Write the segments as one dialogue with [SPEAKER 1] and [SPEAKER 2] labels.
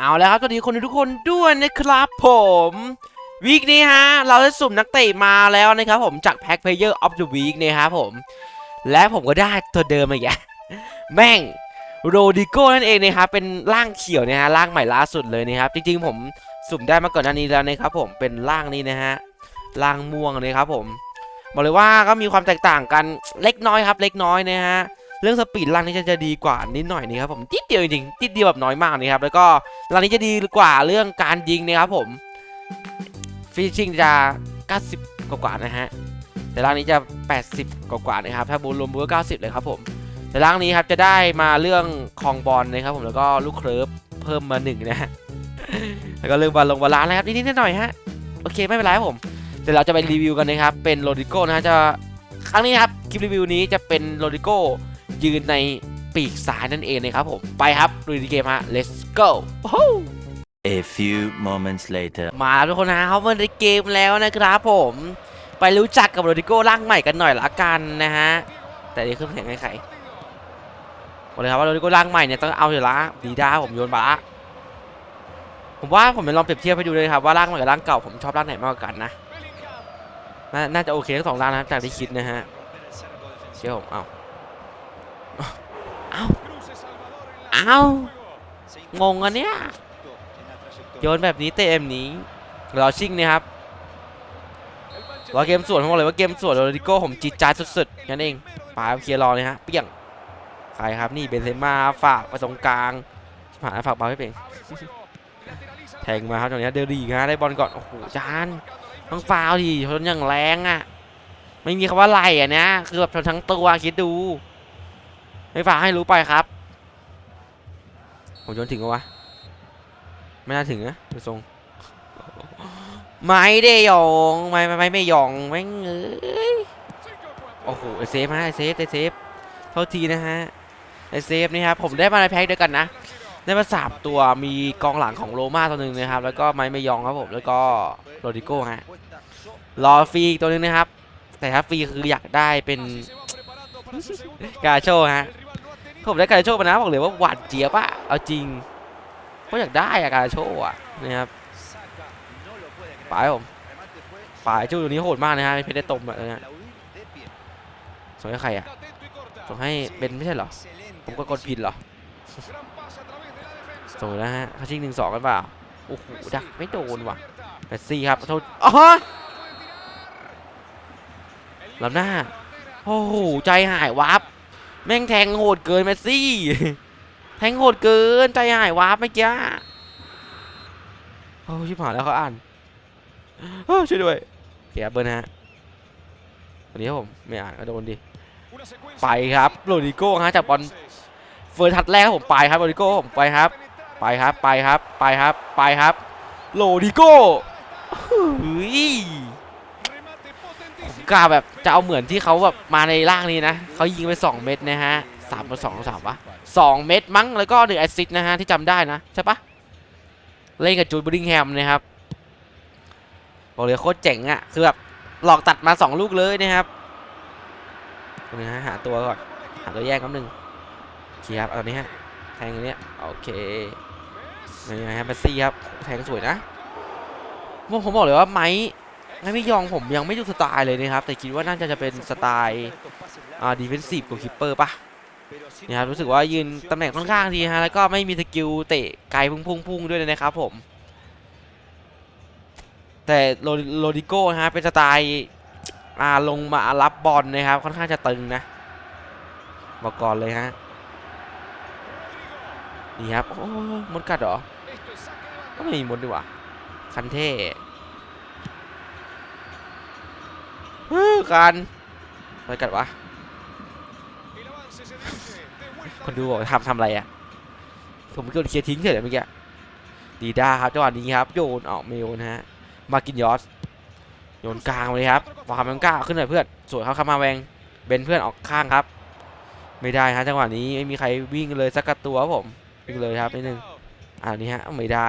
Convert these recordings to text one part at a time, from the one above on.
[SPEAKER 1] เอาแล้วครับสวัสดีคนทุกคนด้วยนะครับผมวีคนี้ฮะ เราได้สุ่มนักเตะมาแล้วนะครับผมจากแพ็คเพลเยอร์ออฟเดอะวีคนะครับผม และผมก็ได้ตัวเดิมมาอีกแล้วแม่งโรดิโก้นั่นเองนะครับเป็นร่างเขียวนะฮะร่างใหม่ล่าสุดเลยนะครับ จริงๆผมสุ่มได้มาก่อนหน้านี้แล้วนะครับผมเป็นร่างนี้นะฮะร่างม่วงเลยครับผมบอกเลยว่าก็มีความแตกต่างกันเล็กน้อยครับ เล็กน้อยนะฮะ เรื่องสปีดลังนี้จะจะดีกว่านิดหน่อยนี่ครับผมนิดเดียวจริงๆนิดเดียวแบบน้อยมากนี่ครับแล้วก็ลังนี้จะดีกว่าเรื่องการยิงนะครับผมฟิชชิ่งจะ90 กว่ากว่านะฮะแต่ลังนี้จะ 80 กว่ากว่านะครับถ้าบูรวมบูก็90 เลยครับผมแต่ลังนี้ครับจะได้มาเรื่องคองบอลนะครับผมแล้วก็ลูกเคิร์ฟเพิ่มมาหนึ่งนะฮะแล้วก็เรื่องบอลลงบอลล้านนะครับนิดๆหน่อยๆฮะโอเคไม่เป็นไรครับผมเดี๋ยวเราจะไปรีวิวกันนะครับเป็นโรดิโก้นะฮะจะครั้งนี้ครับคลิปรีวิวนี้จะเป็นโรดิโก้ ยืนในปีกซ้ายนั่นเองนะครับผม ไปครับดูดีเกมฮะ let's go โอ้โห
[SPEAKER 2] A few moments later.
[SPEAKER 1] มาทุกคนนะเขามาในเกมแล้วนะครับผมไปรู้จักกับโรดิโก้ร่างใหม่กันหน่อยละกันนะฮะ แต่นี่ขึ้นเสียงให้ใครบอกเลยครับว่าโรดิโก้ร่างใหม่เนี่ยต้องเอาอยู่ละดีด้าผมโยนบาละผมว่าผมไปลองเปรียบเทียบให้ดูเลยครับว่าร่างใหม่กับร่างเก่าผมชอบร่างไหนมากกว่ากันนะนาน่าจะโอเคทั้งสองร่างนะครับจากที่คิดนะฮะเชื่อผมเอาเอาเอาว งงอันเนี้ย โยนแบบนี้เตะแบบนี้เราชิ่งเนี่ยครับรอเกมสวนผมบอกเลยว่าเกมสวนโรดิโก้ผมจีดจาดสุดๆนั่นเองปาเคลียร์รอเลยฮะเปี้ยงใครครับนี่เบนเซม่าฝากไปตรงกลางผ่านฝากบอลให้เป็นแทงมาครับตรงนี้เดลีฮะได้บอลก่อนโอ้โหจานต้องฟาวดิชนอย่างแรงอะไม่มีคำว่าไหลอะนะคือแบบชนทั้งตัวคิดดู ไม่ฝากให้รู้ไปครับ ผมโยนถึงวะ ไม่น่าถึงนะดูทรง ไม่ได้ยอง ไม่ไม่ไม่ไม่ยองไม่งเอ้ยโอ้โหไอเซฟฮะไอเซฟไอเซฟโทษทีนะฮะไอเซฟนี่ครับผมได้มาในแพ็คเดียวกันนะ ได้มาสามตัวมีกองหลังของโรม่าตัวหนึ่งนะครับ แล้วก็ไมไม่ยองครับผมแล้วก็โรดิโก้ฮะรอฟรีอีกตัวหนึงนะครับ แต่ถ้าฟรีคืออยากได้เป็นกาโชฮะ ผมได้การโชมานะบอกเลยว่าหวานเจี๊ยบอะเอาจริงเขาอยากได้อะการโชอะนะครับปลายผมปลายจูตัวนี้โหดมากนะฮะไม่เพชรได้ตมแบบนี้ส่งให้ใครอะส่งให้เบนไม่ใช่เหรอผมก็กดผิดเหรอส่งแล้วฮะเขาชิงหนึ่งสองกันเปล่าโอ้โหดักไม่โดนว่ะแปดซี่ครับโทษอ๋อฮะลำหน้า โอ้โห ใจหายวับ แม่งแทงโหดเกินแมสซี่ แทงโหดเกินใจหายวับเมื่อกี้โอ้ชิบหายแล้วเขาอ่านเฮ้ช่วยด้วยเคครับเบอร์นะฮะวันนี้ผมไม่อ่านก็โดนดิไปครับโรดิโก้ฮะจากบอลเฟิร์สทัดแรกผมไปครับโรดิโก้ผมไปครับ ไปครับไปครับไปครับไปครับโรดิโก้เฮ้ย กล้าแบบจะเอาเหมือนที่เขาแบบมาในร่างนี้นะเขายิงไป 2 เม็ดนะฮะสามกับสองสามวะสองเม็ดมั้งแล้วก็หนึ่งแอซิสนะฮะที่จำได้นะใช่ปะเล่นกับจูดบูดิงแฮมนะครับบอกเลยโคตรเจ๋งอะ่ะคือแบบหลอกตัดมา 2 ลูกเลยนะครับนี้ฮะหาตัวก่อนหาตัวแยกนิดนึงโอเคครับเอาตรนี้ฮะแทงอันเนี้ยโอเคยังไงครับแมสซี่ครับแทงสวยนะผมผมบอกเลยว่าไม้ ไม้ไม่ยองผมยังไม่ดูสไตล์เลยนะครับ แต่คิดว่าน่าจะจะเป็นสไตล์อ่าดีเฟนซีฟกับคิปเปอร์ป่ะเนี่ยครับรู้สึกว่ายืนตำแหน่งค่อนข้างดีฮะแล้วก็ไม่มีสกิลเตะไกลพุ่งพุ่งด้วยนะครับผม แต่โรดิโก้นะฮะเป็นสไตล์อ่าลงมารับบอลนะครับค่อนข้างจะตึงนะบอกก่อนเลยฮะนี่ครับโอ้มดกัดเหรอก็ไม่มีมดดีกว่าคันเท่ ฮ้ยกันอะไรกัดวะ คนดูบอกทำทำอะไรอะ ผมก็เคลียร์ทิ้งเฉยเลยเมื่อกี้ดีด้าครับจังหวะนี้ครับ โยนออกไม่โยนฮะ มากินยอส โยนกลางเลยครับวางมันกล้าขึ้นหน่อยเพื่อน สวยครับคามาแวง เบนเพื่อนออกข้างครับ ไม่ได้ฮะจังหวะนี้ไม่มีใครวิ่งเลยสักกระตัวครับผมวิ่งเลยครับนิดนึงอ่านี้ฮะไม่ได้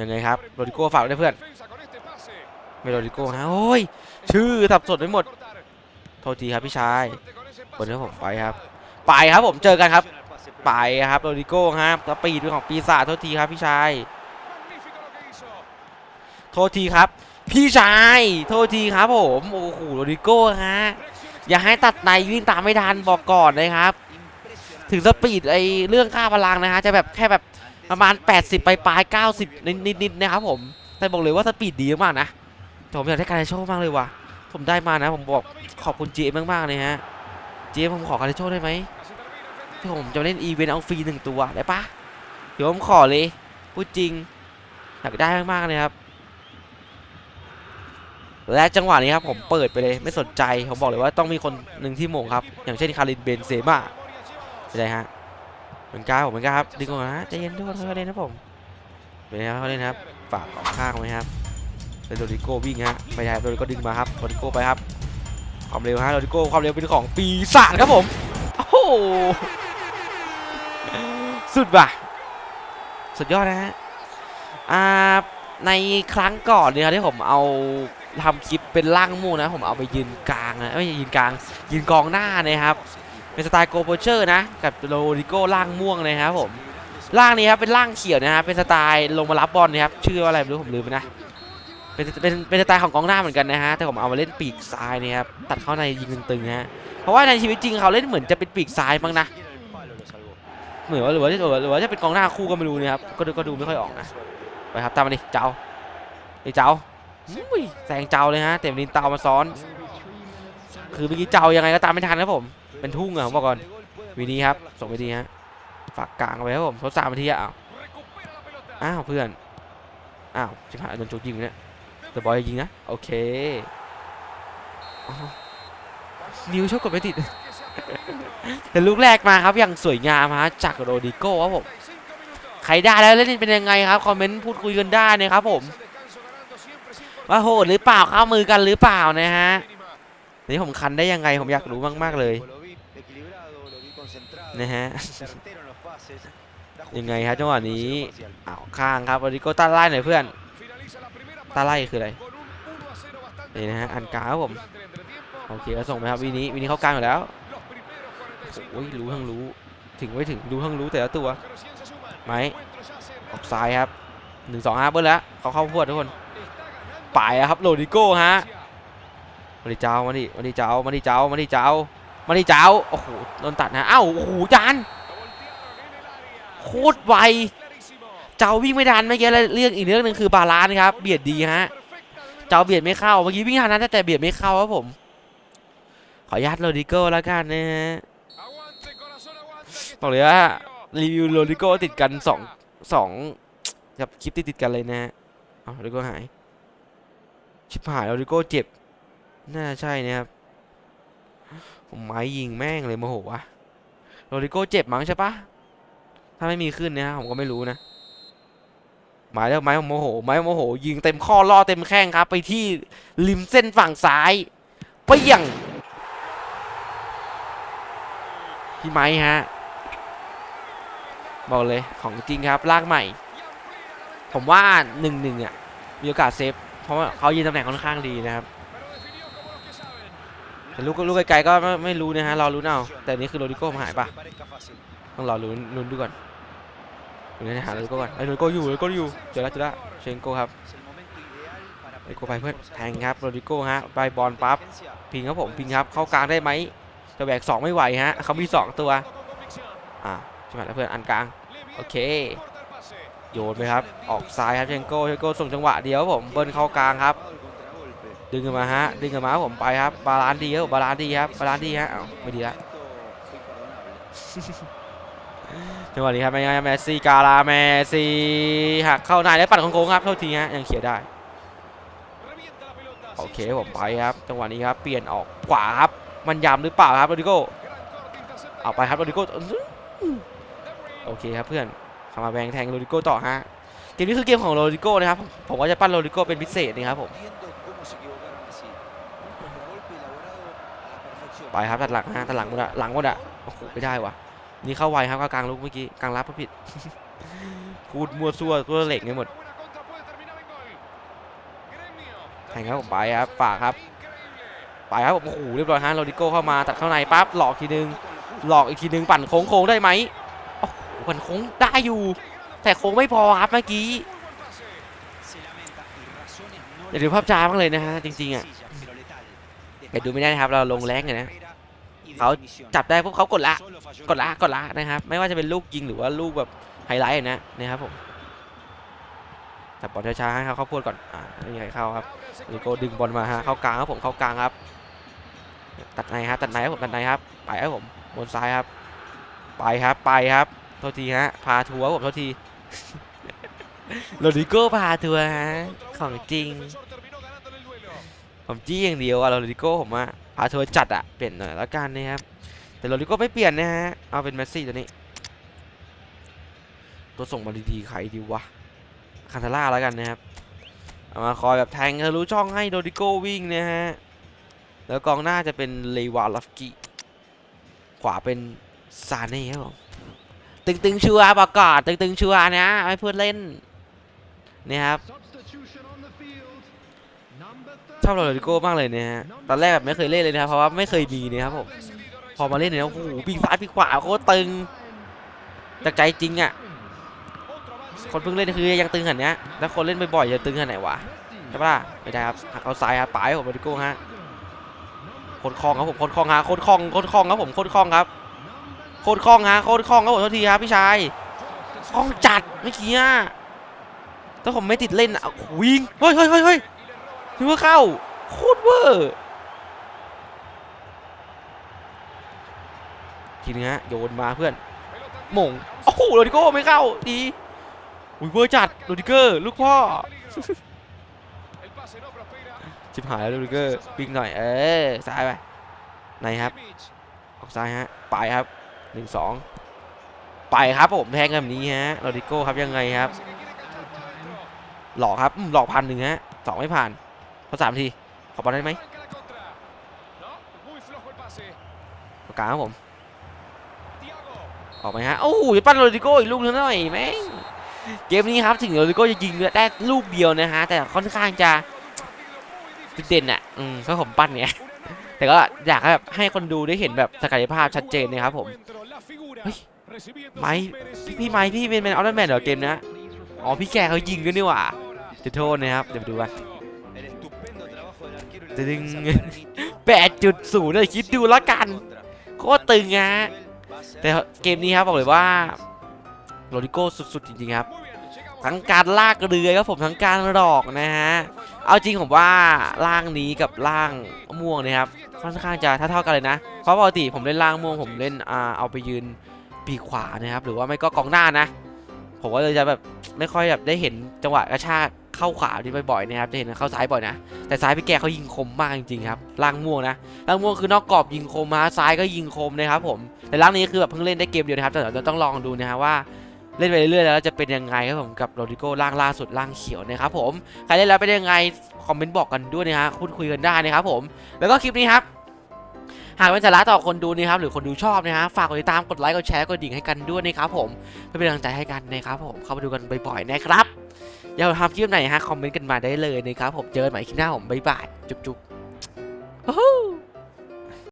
[SPEAKER 1] ยังไงครับโรดิโก้ฝากไว้ด้วยเพื่อน ไม่โรดิโก้นะโอ้ยชื่อสับสนไปหมด โทษทีครับพี่ชายเปิดให้ผมไปครับ ไปครับผมเจอกันครับ ไปครับโรดิโก้ครับสปีดของปีศาจโทษทีครับพี่ชายโทษทีครับ พี่ชาย โทษทีครับผมโอ้โหโรดิโก้ฮะอย่าให้ตัดในวิ่งตามไม่ทันบอกก่อนนะครับ ถึงสปีดไอเรื่องค่าพลังนะฮะจะแบบแค่แบบประมาณ 80 ไปปลายๆ90 นิดๆนะครับผมแต่บอกเลยว่าสปีดดีมากนะ ผมอยากได้การโชว์มากเลยว่ะ ผมได้มานะ ผมบอกขอบคุณเจมมากๆเลยฮะ เจมผมขอการโชว์ได้ไหมที่ผมจะเล่นอีเวนต์เอาฟรีหนึ่งตัวได้ปะเดี๋ยวผมขอเลยพูดจริงอยากได้มากๆเลยครับ และจังหวะนี้ครับผมเปิดไปเลยไม่สนใจผมบอกเลยว่าต้องมีคนหนึ่งที่โมงครับ อย่างเช่นคารินเบนเซม่าไม่ได้ฮะเหมือนกันผมเหมือนกันครับดีกว่านะใจเย็นทุกคนค่อยๆเล่นนะผมเป็นไงครับเขาเล่นครับฝากออกข้างไว้ครับ เป็นโรดิโก้วิ่งฮะไม่ได้โรดิโก้ดึงมาครับโรดิโก้ไปครับ ความเร็วฮะโรดิโก้ความเร็วเป็นของปีศาจครับผมโอ้โหสุดว่ะสุดยอดนะฮะอ่าในครั้งก่อนเนี่ยที่ผมเอาทำคลิปเป็นร่างม่วงนะ ผมเอาไปยืนกลางนะไม่ใช่ยืนกลาง ยืนกองหน้านะครับ เป็นสไตล์โกโปเชอร์นะ กับโรดิโก้ร่างม่วงนะครับผมร่างนี้ครับเป็นร่างเขียวนะครับเป็นสไตล์ลงมารับบอลนะครับชื่อว่าอะไรไม่รู้ผมลืมไปนะ เป็นเป็นเป็นสไตล์ของกองหน้าเหมือนกันนะฮะ แต่ผมเอามาเล่นปีกซ้ายนะครับ ตัดเข้าในยิงตึงๆฮะ เพราะว่าในชีวิตจริงเขาเล่นเหมือนจะเป็นปีกซ้ายบ้างนะ เหมือนว่าหรือว่าหรือว่าหรือว่าจะเป็นกองหน้าคู่ก็ไม่รู้นะครับ ก็ดูก็ดูไม่ค่อยออกนะ ไปครับตามมาดิ เจ้าไอ้เจ้าอุ้ยแซงเจ้าเลยฮะแต่นินเตามาซ้อน คือเมื่อกี้เจ้ายังไงก็ตามไม่ทันครับผม เป็นทุ่งอะผมบอกก่อนวีนี้ครับ ส่งไปดีฮะ ฝากกลางเอาไว้ครับผมทดสามนาทีอ้าว อ้าวเพื่อน อ้าวชิบหายโดนโจกยิงเนี่ย เดอะบอยยิงนะ โอเคนิ้วชกกดไม่ติดแต่ลูกแรกมาครับอย่างสวยงามฮะจากโรดิโก้ครับผมใครได้แล้วเล่นเป็นยังไงครับคอมเมนต์พูดคุยกันได้นะครับผมว่าโหดหรือเปล่าเข้ามือกันหรือเปล่านะฮะนี่ผมคันได้ยังไงผมอยากรู้มากๆเลยนะฮะยังไงครับจังหวะนี้อ้าวข้างครับโรดิโก้ต้านไล่หน่อยเพื่อน ตาไล่คืออะไรนี่นะฮะอันกาครับผมโอเคก็ส่งไปครับวีนี้วีนี้เข้ากลางอยู่แล้วโอ้ยรู้ทั้งรู้ ถึงไม่ถึงรู้ทั้งรู้แต่ละตัวไหมออกซ้ายครับหนึ่งสองห้าเบิ้ลแล้วเขาเข้าพวดทุกคนไปอะครับโรดิโก้ฮะมาดิเจ้ามาดิมาดิเจ้ามาดิเจ้ามาดิเจ้ามาดิเจ้าโอ้โหโดนตัดนะอ้าวโอ้โหจานโคตรไว เจ้าวิ่งไม่ทันเมื่อกี้แล้วเรื่องอีกเรื่องหนึ่งคือบาลานครับ เบียดดีฮะ เจ้าเบียดไม่เข้าเมื่อกี้วิ่งทันนะแต่เบียดไม่เข้าครับผม ขออนุญาตโรดิโก้แล้วกันนะฮะบอกเลยว่ารีวิวโรดิโก้ติดกันสองสองกับคลิปติดติดกันเลยนะฮะเอาโรดิโก้หาย ชิบหายโรดิโก้เจ็บ น่าใช่นะครับผมไม้ยิงแม่งเลยโมโหวะโรดิโก้เจ็บมั้งใช่ปะถ้าไม่มีขึ้นเนะฮะผมก็ไม่รู้นะ มายแล้วไม้โมโหไม้โมโห ยิงเต็มข้อล่อเต็มแข้งครับ ไปที่ริมเส้นฝั่งซ้ายเปี้ยงพี่ไม้ฮะ บอกเลยของจริงครับลากใหม่ ผมว่าหนึ่งหนึ่งอะ มีโอกาสเซฟ เพราะว่าเขายืนตำแหน่งค่อนข้างดีนะครับแต่ลูกลูกไกลๆก็ไม่รู้นะฮะรอรู้นเอาแต่นี่คือโรดิโก้มาหายปะต้องรอลุ้นลุ้นดูก่อน ดูนะหาโรดิโก้ก่อนไอ้ยโรโก้อยู่โรดิโก้อยู่เจอแล้วเจอแล้วเชนโก้ครับโรโก้ไปเพื่อนแทงครับโรดิโก้ฮะไปบอลปั๊บพิงครับผมพิงครับเข้ากลางได้ไหมจะแบกสองไม่ไหวฮะเขามีสองตัวอ่าใช่ไหมแล้วเพื่อนอันกลางโอเคโยนไปครับออกซ้ายครับเชนโก้เชนโก้ส่งจังหวะเดียวผมเบิ้ลเข้ากลางครับ ดึงกันมาฮะดึงกันมาผมไปครับบาลานดีครับบาลานดีครับบาลานดีฮะเอ้าไม่ดีละ จังหวะนี้ครับแมสซี่กาลาแมสซี่หักเข้าในแล้วปัดโค้งครับเท่าทีฮะยังเขียได้โอเคผมไปครับจังหวะนี้ครับเปลี่ยนออกขวาครับมันยำหรือเปล่าครับโรดิโก้เอาไปครับโรดิโก้โอเคครับเพื่อนขามาแบงแทงโรดิโก้ต่อฮะเกมนี้คือเกมของโรดิโก้นะครับผมว่าจะปั้นโรดิโก้เป็นพิเศษนะครับผมไปครับตัดหลังฮะตัดหลังหมดอะหลังหมดอะโอ้โหไม่ได้วะ นี่เข้าไวครับก็กลางลุกเมื่อกี้กลางรับก็ผิด พูดมั่วซั่วตัวเหล็กเนี่ยหมดแทงครับผมไปครับฝากครับ ไปครับผมโอ้โหเรียบร้อยฮะโรดิโก้เข้ามาตัดเข้าในปั๊บหลอกทีนึง หลอกอีกทีนึงปั่นโค้งๆได้ไหมมันโค้งได้อยู่ แต่โค้งไม่พอครับเมื่อกี้อย่าดูภาพจ้าบ้างเลยนะฮะจริงๆอะแต่ดูไม่ได้นะครับเราลงแรงเลยนะ เขาจับได้พวกเขากดละกดละกดละนะครับ ไม่ว่าจะเป็นลูกยิงหรือว่าลูกแบบไฮไลท์นะนะครับผมจับบอลช้าๆให้เขาเข้าพวดก่อนอ่านี่ไงเข้าครับลิโก้ดึงบอลมาฮะเข้ากลางครับผมเข้ากลางครับ ตัดในครับตัดในครับผมตัดในครับไปครับผมบนซ้ายครับ ไปครับไปครับโทษทีฮะพาทัวร์ผมโทษทีโรดิโก้พาทัวร์ฮะของจริงผมจี้อย่างเดียวอะโรดิโก้ผมอะ พาทัวร์จัดอะเปลี่ยนหน่อยแล้วกันนะครับแต่โรดิโก้ไม่เปลี่ยนนะฮะเอาเป็นเมสซี่ตัวนี้ ตัวส่งมาดีๆใครดีวะคันทาร่าแล้วกันนะครับเอามาคอยแบบแทงทะลุช่องให้โรดิโก้วิ่งนะฮะแล้วกองหน้าจะเป็นเลวาลฟกิขวาเป็นซาเน่ครับผมตึงๆชัวร์ประกาศตึงๆชัวร์นะไม่พูดเล่นนี่ครับ ชอบโรดิโก้มากเลยเนี่ยฮะ ตอนแรกแบบไม่เคยเล่นเลยนะครับ เพราะว่าไม่เคยมีเนะครับผม พอมาเล่นเนี่ยโอ้โหปีกซ้ายปีกขวาโคตรตึงจากใจจริงอะ คนเพิ่งเล่นคือยังตึงขนาดเนี้ยแล้วคนเล่นบ่อยๆจะตึงขนาดไหนวะใช่ปะล่ะไม่ได้ครับหักเอาซ้ายครับปลายผมโรดิโก้ฮะโคตรคล่องครับผมโคตรคล่องฮะโคตรคล่องโคตรคล่องครับผมโคตรคล่องครับโคตรคล่องฮะโคตรคล่องครับผมโทษทีครับพี่ชายคล่องจัดเมื่อกี้อะถ้าผมไม่ติดเล่นอะวิ่งเฮ้ยเฮ้ยเฮ้ย ถือว่าเข้า โคตรเวอร์ทีนี้ฮะโยนมาเพื่อนหม่งโอ้โหโรดิโก้ไม่เข้าดีอุ้ยเวอร์จัดโรดิเกอร์ลูกพ่อชิบหายแล้วโรดิเกอร์วิ่งหน่อยเออซ้ายไปไหนครับออกซ้ายฮะไปครับหนึ่งสองไปครับผมแทงแบบนี้ฮะโรดิโก้ครับยังไงครับ หลอกครับหลอกพันหนึ่งฮะสองไม่ผ่าน พอสามที ขอบอลได้ไหมตรงกลางครับผม ออกไปฮะ โอ้โหจะปั้นโรดิโก้อีกลูกนึงหน่อยแม่งเกมนี้ครับถึงโรดิโก้จะยิงได้ลูกเดียวนะฮะ แต่ค่อนข้างจะจุดเด่นอะ อืมเพราผมปั้นเนี่ย แต่ก็อยากให้แบบให้คนดูได้เห็นแบบศักยภาพชัดเจนนะครับผมไม้พี่พี่ไม้พี่เป็นเป็นออลแมนเหรอเกมเนี้ยอ๋อพี่แกเขายิงกันนี่หว่าจะโทษนะครับ เดี๋ยวไปดูกัน ตึงแปดจุดศูนย์เลยคิดดูแล้วกัน โคตรตึงฮะ แต่เกมนี้ครับบอกเลยว่าโรดิโก้สุดๆจริงๆครับ ทั้งการลากเรือครับผมทั้งการหลอกนะฮะ เอาจริงผมว่าร่างนี้กับร่างม่วงนะครับค่อนข้างจะเท่าๆกันเลยนะ เพราะปกติผมเล่นร่างม่วงผมเล่นอ่าเอาไปยืนปีขวานะครับ หรือว่าไม่ก็กองหน้านะ ผมก็เลยจะแบบไม่ค่อยแบบได้เห็นจังหวะกระชาก เข้าขวานี่บ่อยๆนะครับจะเห็นเข้าซ้ายบ่อยนะ แต่ซ้ายพี่แกเขายิงคมมากจริงๆครับร่างม่วงนะร่างม่วงคือนอกกรอบยิงคมฮะซ้ายก็ยิงคมนะครับผมแต่ร่างนี้คือแบบเพิ่งเล่นได้เกมเดียวนะครับแต่เดี๋ยวเราต้องลองดูนะฮะว่าเล่นไปเรื่อยๆแล้วจะเป็นยังไงครับผมกับโรดิโก้ร่างล่าสุดร่างเขียวนะครับผมใครเล่นแล้วเป็นยังไงคอมเมนต์บอกกันด้วยนะฮะพูดคุยกันได้นะครับผมแล้วก็คลิปนี้ครับหากเป็นสาระต่อคนดูนะครับหรือคนดูชอบนะฮะฝากกดติดตามกดไลค์กดแชร์กดดิ่งให้กันด้วยนะครับผมเพื่อเป็นกำลังใจให้กันนะครับผมเข้ามาดูกันบ่อยๆนะครับ อยากทำคลิปไหนฮะ คอมเมนต์กันมาได้เลยนะครับ ผมเจอกันใหม่คลิปหน้าผมบ๊ายบาย จุ๊บๆ